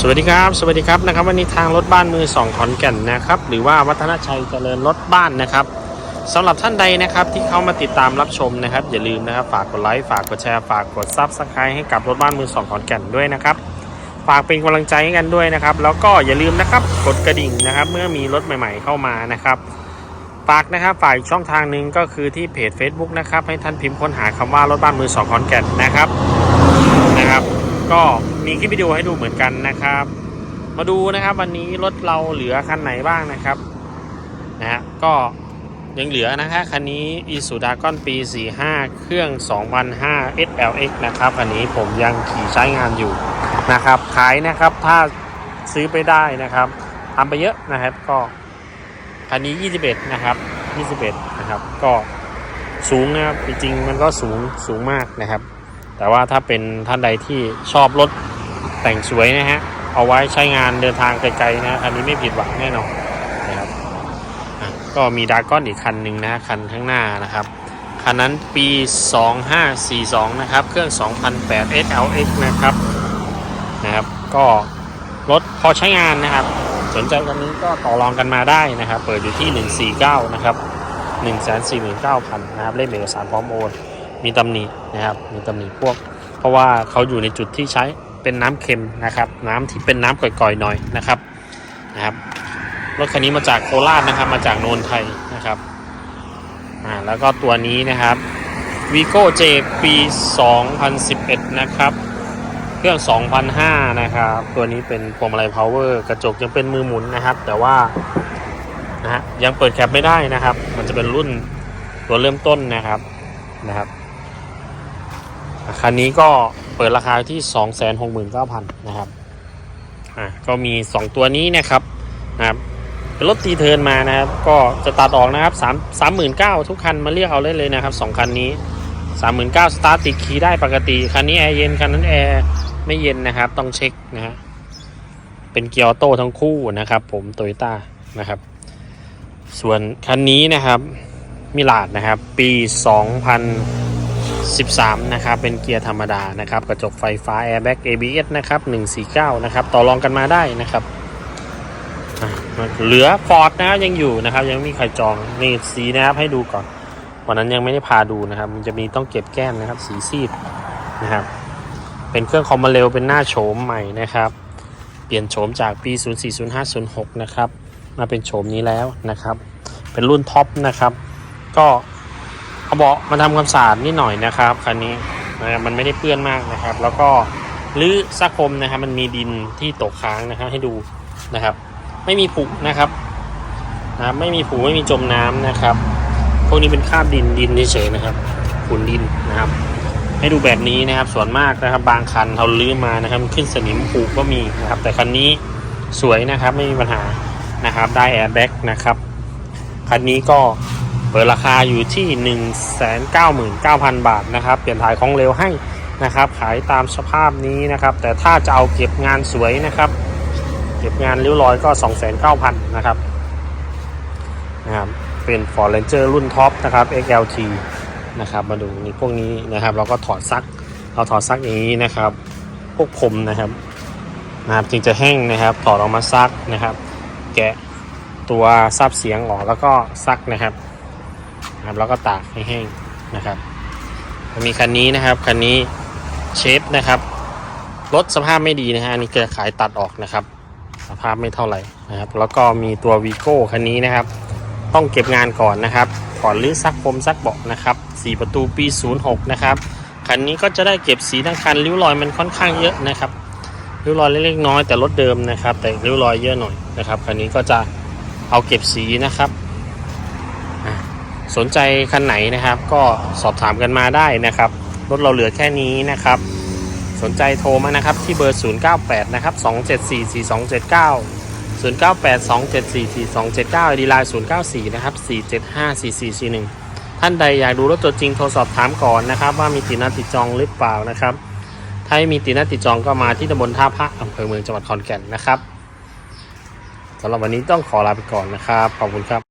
สวัสดีครับสวัสดีครับนะครับวันนี้ทางรถบ้านมือสองขอนแก่นนะครับหรือว่าวัฒนชัยเจริญรถบ้านนะครับสำหรับท่านใดนะครับที่เข้ามาติดตามรับชมนะครับ อย่าลืมนะครับฝากกดไลค์ฝากกดแชร์ฝากกดซับสไครต์ให้กับรถบ้านมือสองขอนแก่นด้วยนะครับฝากเป็นกำลังใจให้กันด้วยนะครับ แล้วก็อย่าลืมนะครับกดกระดิ่งนะครับ เมื่อมีรถใหม่ ๆ เข้ามานะครับฝากนะครับฝ่ายช่องทางหนึ่งก็คือที่เพจ Facebook นะครับให้ท่านพิมพ์ค้นหาคำว่ารถบ้านมือสองขอนแก่นนะครับนะครับ ก็มีคลิปวิดีโอให้ดูเหมือนกันนะครับ มาดูนะครับ วันนี้รถเราเหลือคันไหนบ้างนะครับนะฮะก็ยังเหลือนะฮะคันนี้ i s u d a g o n ปี 45 เครื่อง2005 SLX นะครับคันนี้ผมยังขี่ใช้งานอยู่นะครับ ขายนะครับถ้าซื้อไปได้นะครับทำไปเยอะนะครับก็คันนี้ 21 นะครับ 21 นะครับ ก็สูงนะครับ จริงๆ มันก็สูงสูงมากนะครับ แต่ว่าถ้าเป็นท่านใดที่ชอบรถแต่งสวยนะฮะ เอาไว้ใช้งานเดินทางไกลๆนะคันนี้ไม่ผิดหวังแน่นอนนะครับก็มีดากอนอีกคันหนึ่งนะคันข้างหน้านะครับ คันนั้นปี 2542 นะครับ เครื่อง 2008 SLX นะครับนะครับ ก็รถพอใช้งานนะครับ สนใจคันนี้ก็ต่อรองกันมาได้นะครับ เปิดอยู่ที่ 149 นะครับ 149,000 นะครับเล่มเอกสารพร้อมโอน มีตำหนินะครับ มีตำหนิพวก เพราะว่าเขาอยู่ในจุดที่ใช้เป็นน้ำเค็มนะครับ น้ำที่เป็นน้ำก่อยๆหน่อยนะครับนะครับรถคันนี้มาจากโคราชนะครับ มาจากโนนไทยนะครับอ่าแล้วก็ตัวนี้นะครับ Vigo J ปี 2011 นะครับ เครื่อง 2005 นะครับ ตัวนี้เป็นพวงมาลัย power กระจกยังเป็นมือหมุนนะครับ แต่ว่านะฮะยังเปิดแคปไม่ได้นะครับ มันจะเป็นรุ่นตัวเริ่มต้นนะครับนะครับ คันนี้ก็เปิดราคาที่ 269,000นะครับอะก็มี 2 ตัวนี้นะครับนะครับเป็นรถตีเทินมานะครับ ก็จะตัดออกนะครับ3 39,000ทุกคันมาเรียกเอาได้เลยนะครับ 2 คันนี้ 39,000สตาร์ทติดคีย์ได้ปกติ คันนี้แอร์เย็นคันนั้นแอร์ไม่เย็นนะครับ ต้องเช็คนะฮะเป็นเกียร์ออโต้ทั้งคู่นะครับ ผมโตโยต้านะครับ ส่วนคันนี้นะครับมิลาดนะครับ ปี 2000 13 นะครับ เป็นเกียร์ธรรมดานะครับ กระจกไฟฟ้า Airbag ABS นะครับ 149 นะครับ ต่อรองกันมาได้นะครับ เหลือฟอร์ดนะครับยังอยู่นะครับ ยังม่มีใครจองนี่สีนะครับให้ดูก่อน วันนั้นยังไม่ได้พาดูนะครับ มันจะมีต้องเก็บแก้มนะครับ สีซีดนะครับ เป็นเครื่องคอมมาเร็วเป็นหน้าโฉมใหม่นะครับ เปลี่ยนโฉมจากปี 040506นะครับ มาเป็นโฉมนี้แล้วนะครับ เป็นรุ่นท็อปนะครับ ก็ เอาเบาะมาทำความสะอาดนิดหน่อยนะครับคันนี้นะครับมันไม่ได้เปื้อนมากนะครับ แล้วก็รื้อซักคมนะครับ มันมีดินที่ตกค้างนะครับให้ดูนะครับ ไม่มีผุนะครับนะบไม่มีผุไม่มีจมน้ำนะครับพวกนี้เป็นคราบดินดินเฉยๆนะครับฝุ่นดินนะครับ ให้ดูแบบนี้นะครับส่วนมากนะครับ บางคันเราลื้อมานะครับ ขึ้นสนิมผุก็มีนะครับ แต่คันนี้สวยนะครับไม่มีปัญหานะครับ ได้แอร์แบ็กนะครับคันนี้ก็ เปิดราคาอยู่ที่ 199,000 บาทนะครับ เปลี่ยนถ่ายของเร็วให้นะครับ ขายตามสภาพนี้นะครับ แต่ถ้าจะเอาเก็บงานสวยนะครับ เก็บงานริ้วรอยก็ 2,900 นะครับนะครับเป็น Ford Ranger รุ่นท็อปนะครับ XLT นะครับ มาดูนี่พวกนี้นะครับ เราก็ถอดซักเราถอดซักอย่างนี้นะครับ พวกผมนะครับนะครับจึงจะแห้งนะครับ ถอดออกมาซักนะครับ แกะตัวซับเสียงออกแล้วก็ซักนะครับ นะครับ แล้วก็ตากให้แห้งนะครับ มีคันนี้นะครับคันนี้เชฟนะครับรถสภาพไม่ดีนะฮะอันนี้จะขายตัดออกนะครับ สภาพไม่เท่าไหร่นะครับ แล้วก็มีตัววีโก้คันนี้นะครับ ต้องเก็บงานก่อนนะครับก่อนรื้อซักพรมซักเบาะนะครับ4ประตูปี 06 นะครับคันนี้ก็จะได้เก็บสีทั้งคันริ้วรอยมันค่อนข้างเยอะนะครับริ้วรอยเล็กๆน้อยแต่รถเดิมนะครับ แต่ริ้วรอยเยอะหน่อยนะครับคันนี้ก็จะเอาเก็บสีนะครับ สนใจคันไหนนะครับ ก็สอบถามกันมาได้นะครับรถเราเหลือแค่นี้นะครับ สนใจโทรมานะครับที่เบอร์ 098 นะครับ 274 4279 098 274 4279ดีไลน์094 นะครับ 475 4441 ท่านใดอยากดูรถตัวจริงโทรสอบถามก่อนนะครับ ว่ามีติดน้าติดจองหรือเปล่านะครับ ถ้าไม่มีติดน้าติดจองก็มาที่ตำบลท่าพระอำเภอเมืองจังหวัดขอนแก่นนะครับสำหรับวันนี้ต้องขอลาไปก่อนนะครับ ขอบคุณครับ